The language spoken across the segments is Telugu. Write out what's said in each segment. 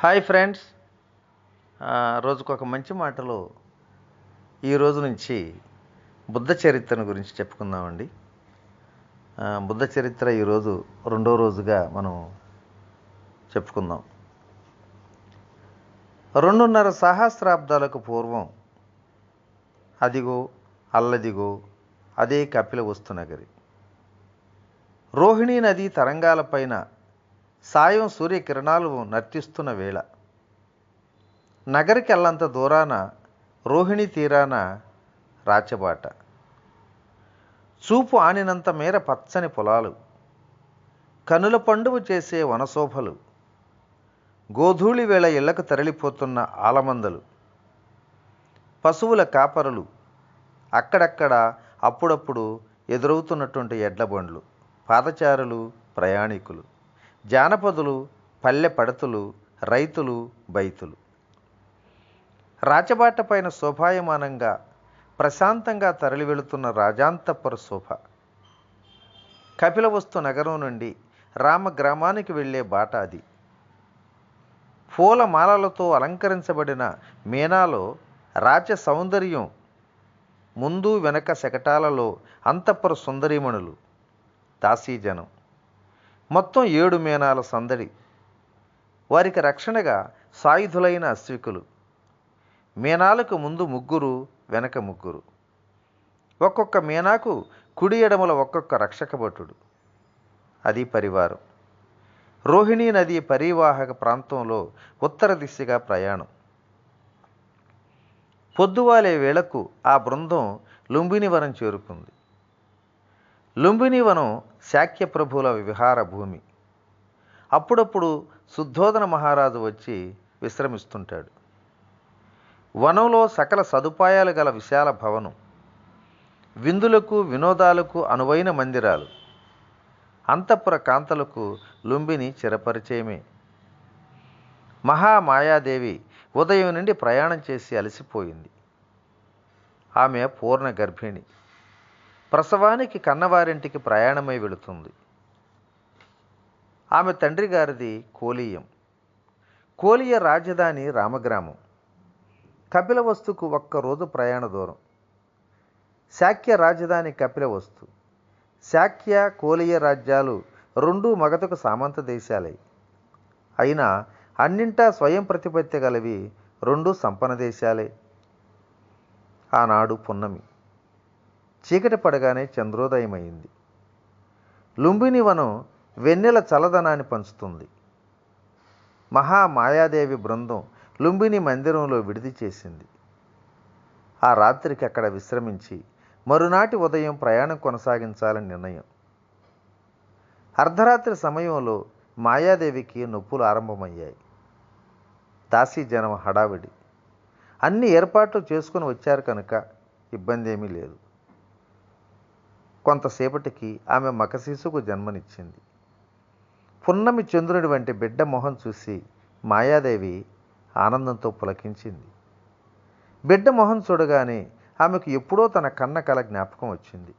Hi friends. రోజుకు ఒక మంచి మాటలో ఈ రోజు నుంచి బుద్ధ చరిత్రను గురించి చెప్పుకుందామండి. బుద్ధ చరిత్ర ఈరోజు రెండో రోజుగా మనం చెప్పుకుందాం. రెండున్నర సహస్రాబ్దాలకు పూర్వం అదిగో అల్లదిగో అదే కపిల వస్తు నగరి రోహిణీ నది తరంగాలపైన సాయం సూర్యకిరణాలు నర్తిస్తున్న వేళ. నగరికి అల్లంత దూరాన రోహిణి తీరాన రాచబాట. చూపు ఆనినంత మేర పచ్చని పొలాలు. కనుల పండువు చేసే వనశోభలు. గోధూళి వేళ ఇళ్ళకు తరలిపోతున్న ఆలమందలు. పశువుల కాపరులు. అక్కడక్కడ అప్పుడప్పుడు ఎదురవుతున్నటువంటి ఎడ్ల బండ్లు. పాదచారులు ప్రయాణికులు. జానపదులు పల్లె పడతులు రైతులు బైతులు. రాచబాట పైన శోభాయమానంగా ప్రశాంతంగా తరలి వెళుతున్న రాజాంతపుర శోభ. కపిలవస్తు నగరం నుండి రామ గ్రామానికి వెళ్ళే బాట అది. పూల మాలలతో అలంకరించబడిన మీనాలో రాచ సౌందర్యం ముందు వెనక శకటాలలో అంతఃపుర సుందరీమణులు. దాసీజనం. మొత్తం ఏడు మేనాల సందడి. వారికి రక్షణగా సాయుధులైన అశ్వికులు. మీనాలకు ముందు ముగ్గురు వెనక ముగ్గురు. ఒక్కొక్క మీనాకు కుడి ఎడమల ఒక్కొక్క రక్షక భటుడు అది పరివారం. రోహిణీ నది పరివాహక ప్రాంతంలో ఉత్తర దిశగా ప్రయాణం. పొద్దువాలే వేళకు ఆ బృందం లుంబినివరం చేరుకుంది. లుంబినివనం శాక్య ప్రభువుల విహార భూమి. అప్పుడప్పుడు శుద్ధోదన మహారాజు వచ్చి విశ్రమిస్తుంటాడు. వనంలో సకల సదుపాయాలు గల విశాల భవనం. విందులకు వినోదాలకు అనువైన మందిరాలు. అంతఃపుర కాంతలకు లుంబిని చిరపరిచయమే. మహామాయాదేవి ఉదయం నుండి ప్రయాణం చేసి అలసిపోయింది. ఆమె పూర్ణ గర్భిణి. ప్రసవానికి కన్నవారింటికి ప్రయాణమై వెళుతుంది. ఆమె తండ్రి గారిది కోలీయం. కోలియ రాజధాని రామగ్రామం. కపిలవస్తుకు ఒక్కరోజు ప్రయాణ దూరం. శాక్య రాజధాని కపిలవస్తు శాక్య కోలియ రాజ్యాలు రెండూ మగతకు సామంత దేశాలే. అయినా అన్నింటా స్వయం ప్రతిపత్తి గలవి రెండు సంపన్న దేశాలే. ఆనాడు పున్నమి. చీకటి పడగానే చంద్రోదయమైంది. లుంబిని వనం వెన్నెల చల్లదనాన్ని పంచుతుంది. మహామాయాదేవి బృందం లుంబిని మందిరంలో విడిది చేసింది. ఆ రాత్రికి అక్కడ విశ్రమించి మరునాటి ఉదయం ప్రయాణం కొనసాగించాలని నిర్ణయం. అర్ధరాత్రి సమయంలో మాయాదేవికి నొప్పులు ఆరంభమయ్యాయి. దాసీ జనం హడావిడి. అన్ని ఏర్పాట్లు చేసుకుని వచ్చారు కనుక ఇబ్బంది ఏమీ లేదు. కొంతసేపటికి ఆమె మకశీసుకు జన్మనిచ్చింది. పున్నమి చంద్రుడి వంటి బిడ్డ మొహం చూసి మాయాదేవి ఆనందంతో పులకించింది. బిడ్డ మొహం చూడగానే ఆమెకు ఎప్పుడో తన కన్న కల జ్ఞాపకం వచ్చింది.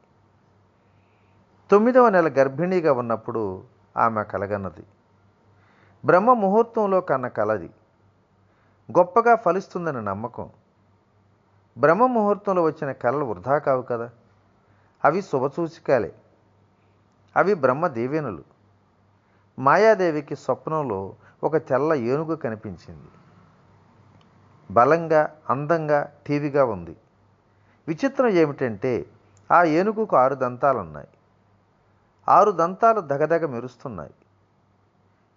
తొమ్మిదవ నెల గర్భిణీగా ఉన్నప్పుడు ఆమె కలగన్నది. బ్రహ్మ ముహూర్తంలో కన్న కలది. గొప్పగా ఫలిస్తుందని నమ్మకం. బ్రహ్మ ముహూర్తంలో వచ్చిన కళలు వృధా కావు కదా. అవి శుభసూచికాలే. అవి బ్రహ్మ దీవెనులు మాయాదేవికి స్వప్నంలో ఒక తెల్ల ఏనుగు కనిపించింది. బలంగా అందంగా టీవీగా ఉంది. విచిత్రం ఏమిటంటే ఆ ఏనుగుకు ఆరు దంతాలున్నాయి. ఆరు దంతాలు దగదగ మెరుస్తున్నాయి.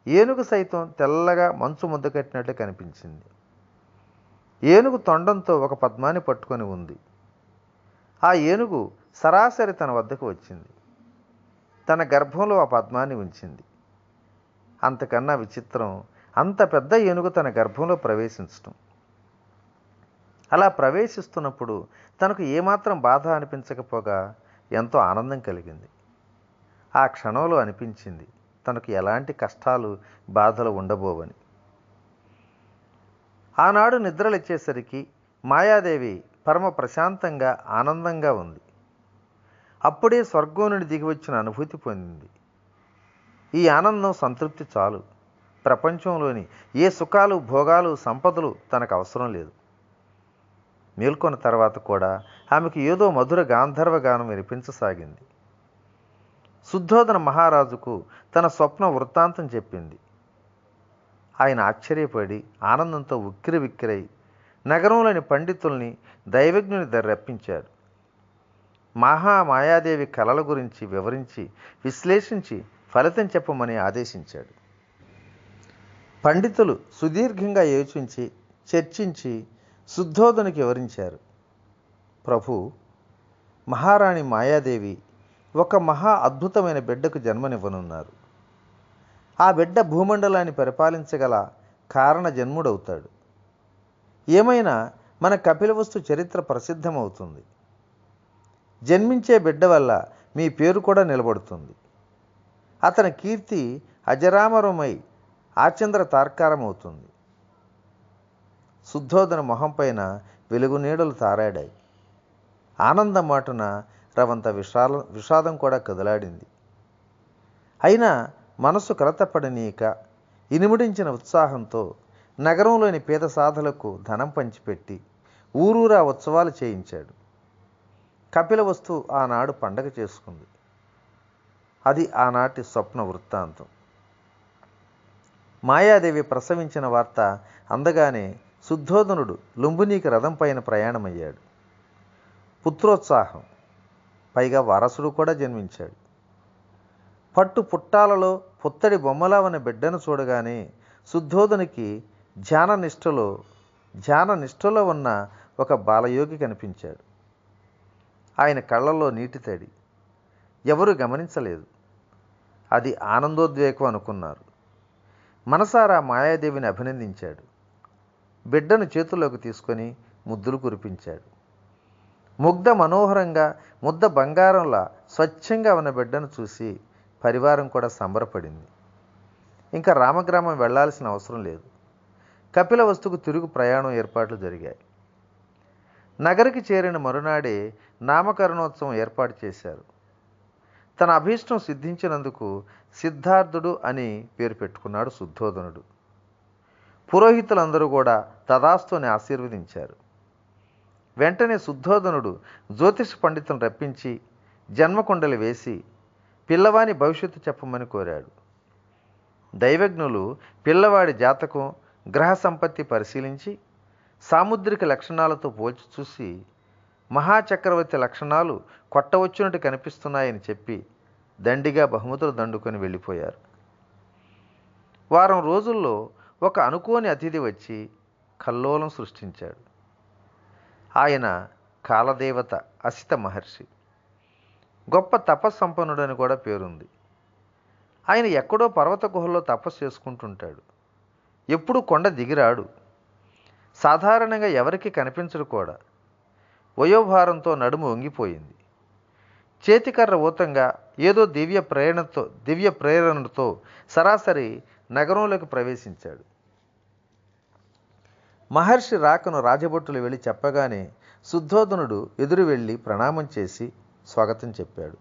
ఏనుగు సైతం తెల్లగా మంచు ముద్ద కట్టినట్లు కనిపించింది. ఏనుగు తొండంతో ఒక పద్మాన్ని పట్టుకొని ఉంది. ఆ ఏనుగు సరాసరి తన వద్దకు వచ్చింది. తన గర్భంలో ఆ పద్మాన్ని ఉంచింది. అంతకన్నా విచిత్రం అంత పెద్ద ఏనుగు తన గర్భంలో ప్రవేశించటం. అలా ప్రవేశిస్తున్నప్పుడు తనకు ఏమాత్రం బాధ అనిపించకపోగా ఎంతో ఆనందం కలిగింది. ఆ క్షణంలో అనిపించింది తనకు ఎలాంటి కష్టాలు బాధలు ఉండబోవని. ఆనాడు నిద్రలిచ్చేసరికి మాయాదేవి పరమ ప్రశాంతంగా ఆనందంగా ఉంది. అప్పుడే స్వర్గం నుండి దిగివచ్చిన అనుభూతి పొందింది. ఈ ఆనందం సంతృప్తి చాలు. ప్రపంచంలోని ఏ సుఖాలు భోగాలు సంపదలు తనకు అవసరం లేదు. మేల్కొన్న తర్వాత కూడా ఆమెకు ఏదో మధుర గాంధర్వ గానం వినిపించసాగింది. శుద్ధోదన మహారాజుకు తన స్వప్న వృత్తాంతం చెప్పింది. ఆయన ఆశ్చర్యపడి ఆనందంతో ఉక్కిరి విక్కిరై నగరంలోని పండితుల్ని దైవజ్ఞుని దరి మహా మాయాదేవి కళల గురించి వివరించి విశ్లేషించి ఫలితం చెప్పమని ఆదేశించాడు. పండితులు సుదీర్ఘంగా యోచించి చర్చించి శుద్ధోధనకి వివరించారు. ప్రభు మహారాణి మాయాదేవి ఒక మహా అద్భుతమైన బిడ్డకు జన్మనివ్వనున్నారు. ఆ బిడ్డ భూమండలాన్ని పరిపాలించగల కారణ జన్ముడవుతాడు. ఏమైనా మన కపిలవస్తు చరిత్ర ప్రసిద్ధమవుతుంది. జన్మించే బిడ్డ వల్ల మీ పేరు కూడా నిలబడుతుంది. అతని కీర్తి అజరామరమై ఆచంద్ర తార్కారమవుతుంది. శుద్ధోదన మొహం పైన వెలుగు నీడలు తారాడాయి. ఆనందం మాటున రవంత విషాల విషాదం కూడా కదలాడింది. అయినా మనసు కలతపడనీక ఇనుముడించిన ఉత్సాహంతో నగరంలోని పేద సాధులకు ధనం పంచిపెట్టి ఊరూరా ఉత్సవాలు చేయించాడు. కపిల వస్తు ఆనాడు పండగ చేసుకుంది. అది ఆనాటి స్వప్న వృత్తాంతం. మాయాదేవి ప్రసవించిన వార్త అందగానే శుద్ధోధనుడు లుంబునీకి రథం పైన ప్రయాణమయ్యాడు. పుత్రోత్సాహం. పైగా వారసుడు కూడా జన్మించాడు. పట్టు పుట్టాలలో పుత్తడి బొమ్మలా ఉన్న బిడ్డను చూడగానే శుద్ధోధనికి ధ్యాన నిష్టలో ధ్యాన నిష్టలో ఉన్న ఒక బాలయోగి కనిపించాడు. ఆయన కళ్ళల్లో నీటి తడి. ఎవరు గమనించలేదు. అది ఆనందోద్వేగం అనుకున్నారు. మనసారా మాయాదేవిని అభినందించాడు. బిడ్డను చేతుల్లోకి తీసుకొని ముద్దులు కురిపించాడు. ముగ్ధ మనోహరంగా ముద్ద బంగారంలా స్వచ్ఛంగా ఉన్న బిడ్డను చూసి పరివారం కూడా సంబరపడింది. ఇంకా రామగ్రామం వెళ్ళాల్సిన అవసరం లేదు. కపిల వస్తుకు తిరుగు ప్రయాణం ఏర్పాట్లు జరిగాయి. నగరికి చేరిన మరునాడే నామకరణోత్సవం ఏర్పాటు చేశారు. తన అభీష్టం సిద్ధించినందుకు సిద్ధార్థుడు అని పేరు పెట్టుకున్నాడు శుద్ధోధనుడు పురోహితులందరూ కూడా తదాస్తుని ఆశీర్వదించారు. వెంటనే శుద్ధోధనుడు జ్యోతిష పండితులను రప్పించి జన్మకుండలు వేసి పిల్లవాని భవిష్యత్తు చెప్పమని కోరాడు. దైవజ్ఞులు పిల్లవాడి జాతకం గ్రహ సంపత్తి పరిశీలించి సాముద్రిక లక్షణాలతో పోల్చి చూసి మహాచక్రవర్తి లక్షణాలు కొట్టవచ్చునట్టు కనిపిస్తున్నాయని చెప్పి దండిగా బహుమతులు దండుకొని వెళ్ళిపోయారు. వారం రోజుల్లో ఒక అనుకోని అతిథి వచ్చి కల్లోలం సృష్టించాడు. ఆయన కాలదేవత అసిత మహర్షి. గొప్ప తపస్సంపన్నుడని కూడా పేరుంది. ఆయన ఎక్కడో పర్వత గుహల్లో తపస్సు చేసుకుంటుంటాడు. ఎప్పుడు కొండ దిగిరాడు. సాధారణంగా ఎవరికి కనిపించరు కూడా. వయోభారంతో నడుము వంగిపోయింది. చేతికర్ర ఊతంగా ఏదో దివ్య ప్రేరణతో దివ్య ప్రేరణతో సరాసరి నగరంలోకి ప్రవేశించాడు. మహర్షి రాకను రాజభట్టులు వెళ్ళి చెప్పగానే శుద్ధోధనుడు ఎదురు వెళ్ళి ప్రణామం చేసి స్వాగతం చెప్పాడు.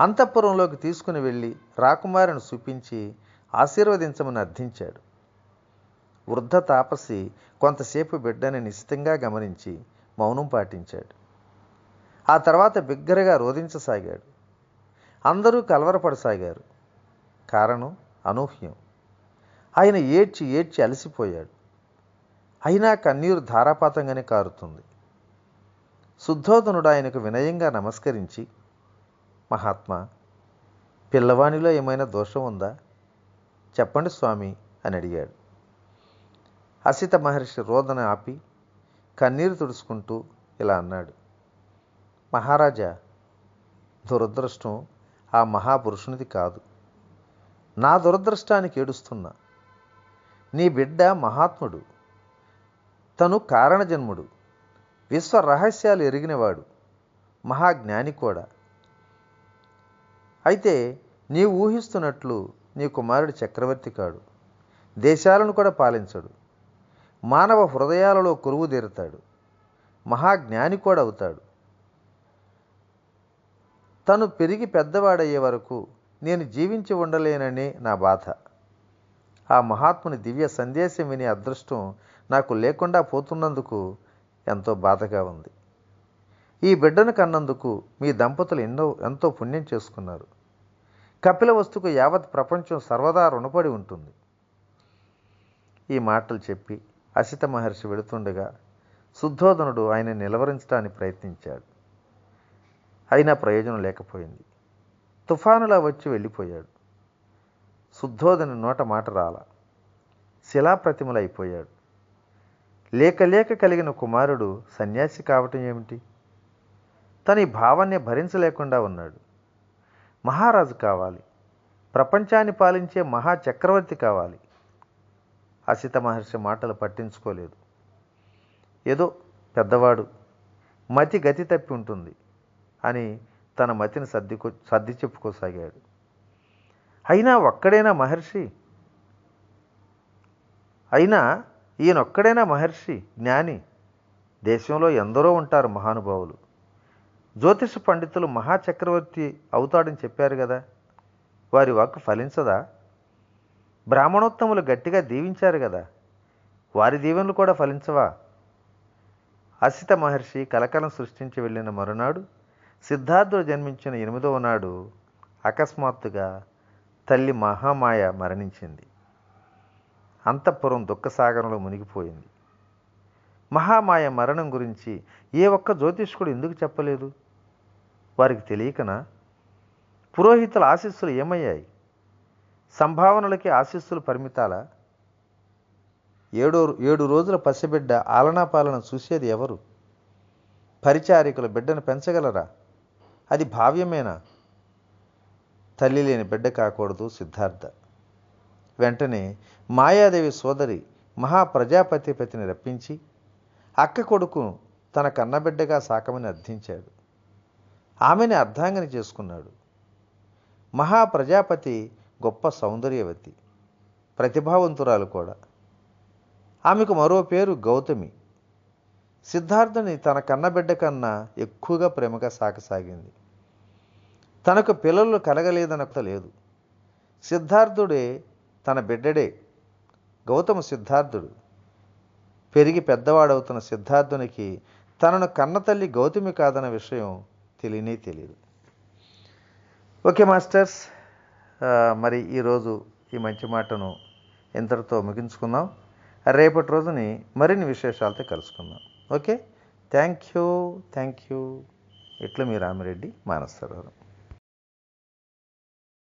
అంతఃపురంలోకి తీసుకుని వెళ్ళి రాకుమారిని చూపించి ఆశీర్వదించమని అర్థించాడు. వృద్ధ తాపసి కొంతసేపు బిడ్డని నిశ్చితంగా గమనించి మౌనం పాటించాడు. ఆ తర్వాత బిగ్గరగా రోధించసాగాడు. అందరూ కలవరపడసాగారు. కారణం అనూహ్యం. ఆయన ఏడ్చి ఏడ్చి అలసిపోయాడు. అయినా కన్నీరు ధారాపాతంగానే కారుతుంది. శుద్ధోధనుడు ఆయనకు వినయంగా నమస్కరించి మహాత్మా పిల్లవాణిలో ఏమైనా దోషం ఉందా? చెప్పండి స్వామి అని అడిగాడు. అసిత మహర్షి రోదన ఆపి కన్నీరు తుడుచుకుంటూ ఇలా అన్నాడు. మహారాజా దురదృష్టం ఆ మహాపురుషునిది కాదు. నా దురదృష్టానికి ఏడుస్తున్నా. నీ బిడ్డ మహాత్ముడు. తను కారణజన్ముడు. విశ్వ రహస్యాలు ఎరిగినవాడు. మహాజ్ఞాని కూడా. అయితే నీవు ఊహిస్తున్నట్లు నీ కుమారుడు చక్రవర్తి కాడు. దేశాలను కూడా పాలించడు. మానవ హృదయాలలో కొరువు తీరుతాడు. మహాజ్ఞాని కూడా అవుతాడు. తను పెరిగి పెద్దవాడయ్యే వరకు నేను జీవించి ఉండలేనని నా బాధ. ఆ మహాత్ముని దివ్య సందేశం విని అదృష్టం నాకు లేకుండా పోతున్నందుకు ఎంతో బాధగా ఉంది. ఈ బిడ్డను కన్నందుకు మీ దంపతులు ఎన్నో ఎంతో పుణ్యం చేసుకున్నారు. కపిల వస్తుకు యావత్ ప్రపంచం సర్వదా రుణపడి ఉంటుంది. ఈ మాటలు చెప్పి అసిత మహర్షి వెళుతుండగా శుద్ధోధనుడు ఆయన నిలవరించడానికి ప్రయత్నించాడు. అయినా ప్రయోజనం లేకపోయింది. తుఫానులా వచ్చి వెళ్ళిపోయాడు. శుద్ధోధను నోట మాట రాల. శిలాప్రతిమలైపోయాడు. లేక లేక కలిగిన కుమారుడు సన్యాసి కావటం ఏమిటి? తన ఈ భావాన్ని భరించలేకుండా ఉన్నాడు. మహారాజు కావాలి. ప్రపంచాన్ని పాలించే మహా చక్రవర్తి కావాలి. అసిత మహర్షి మాటలు పట్టించుకోలేదు. ఏదో పెద్దవాడు మతి గతి తప్పి ఉంటుంది అని తన మతిని సర్దికొ సర్ది చెప్పుకోసాగాడు. అయినా ఒక్కడైనా మహర్షి? అయినా ఈయనొక్కడైనా మహర్షి జ్ఞాని? దేశంలో ఎందరో ఉంటారు మహానుభావులు. జ్యోతిష పండితులు మహాచక్రవర్తి అవుతాడని చెప్పారు కదా. వారి వాక్కు ఫలించదా? బ్రాహ్మణోత్తములు గట్టిగా దీవించారు కదా. వారి దీవెనలు కూడా ఫలించవా? అసిత మహర్షి కలకలం సృష్టించి వెళ్ళిన మరునాడు సిద్ధార్థుడు జన్మించిన ఎనిమిదవ నాడు అకస్మాత్తుగా తల్లి మహామాయ మరణించింది. అంతఃపురం దుఃఖసాగరంలో మునిగిపోయింది. మహామాయ మరణం గురించి ఏ ఒక్క జ్యోతిష్కుడు ఎందుకు చెప్పలేదు? వారికి తెలియకనా? పురోహితుల ఆశీస్సులు ఏమయ్యాయి? సంభావనలకి ఆశీస్సులు పరిమితాల. ఏడో ఏడు రోజుల పసిబిడ్డ ఆలనాపాలన చూసేది ఎవరు? పరిచారికుల బిడ్డను పెంచగలరా? అది భావ్యమేనా? తల్లి లేని బిడ్డ కాకూడదు సిద్ధార్థ. వెంటనే మాయాదేవి సోదరి మహాప్రజాపతిపతిని రప్పించి అక్క కొడుకును తన కన్నబిడ్డగా సాకమని అర్థించాడు. ఆమెని అర్ధాంగని చేసుకున్నాడు. మహాప్రజాపతి గొప్ప సౌందర్యవతి ప్రతిభావంతురాలు కూడా. ఆమెకు మరో పేరు గౌతమి. సిద్ధార్థుని తన కన్నబిడ్డ కన్నా ఎక్కువగా ప్రేమగా సాగసాగింది. తనకు పిల్లలు కలగలేదనక లేదు. సిద్ధార్థుడే తన బిడ్డడే గౌతమ సిద్ధార్థుడు. పెరిగి పెద్దవాడవుతున్న సిద్ధార్థునికి తనను కన్నతల్లి గౌతమి కాదన్న విషయం తెలియనే తెలియదు. ఓకే మాస్టర్స్ మరి ఈరోజు ఈ మంచి మాటను ఇంతటితో ముగించుకుందాం. రేపటి రోజుని మరిన్ని విశేషాలతో కలుసుకుందాం. Okay? Thank you. Thank you. ఇట్లు మీ రామిరెడ్డి మానసరావు